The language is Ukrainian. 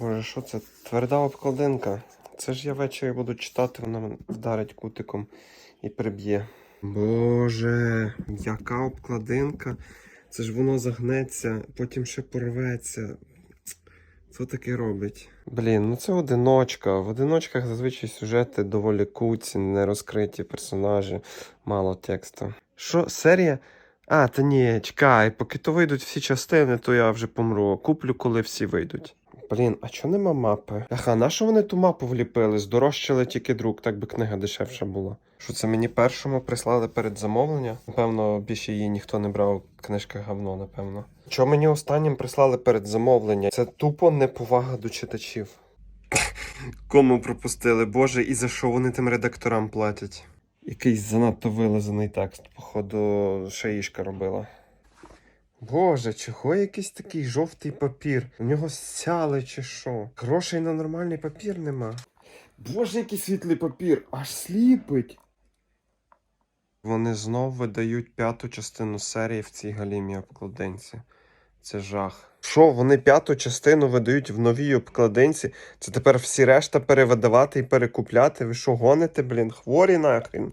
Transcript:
Боже, що це? Тверда обкладинка. Це ж я ввечері буду читати, вона вдарить кутиком і приб'є. Боже, яка обкладинка. Це ж воно загнеться, потім ще порветься. Що таке робить? Блін, ну це одиночка. В одиночках зазвичай сюжети доволі куці, не розкриті персонажі, мало тексту. Що, серія? А, та ні, чекай, поки то вийдуть всі частини, то я вже помру. Куплю, коли всі вийдуть. Блін, а чого нема мапи? Ага, на що вони ту мапу вліпили? Здорожчали тільки друк, так би книга дешевша була. Що це мені першому прислали перед замовлення? Напевно, більше її ніхто не брав. Книжка говно, напевно. Що мені останнім прислали перед замовлення? Це тупо неповага до читачів. Кому пропустили, Боже, і за що вони тим редакторам платять? Якийсь занадто вилизаний текст, походу, шаїшка робила. Боже, чого якийсь такий жовтий папір? У нього сяли чи що? Грошей на нормальний папір нема. Боже, який світлий папір, аж сліпить. Вони знов видають п'яту частину серії в цій галімій обкладинці. Це жах. Що, вони п'яту частину видають в новій обкладинці? Це тепер всі решта перевидавати і перекупляти? Ви що гоните, блін? Хворі нахрін?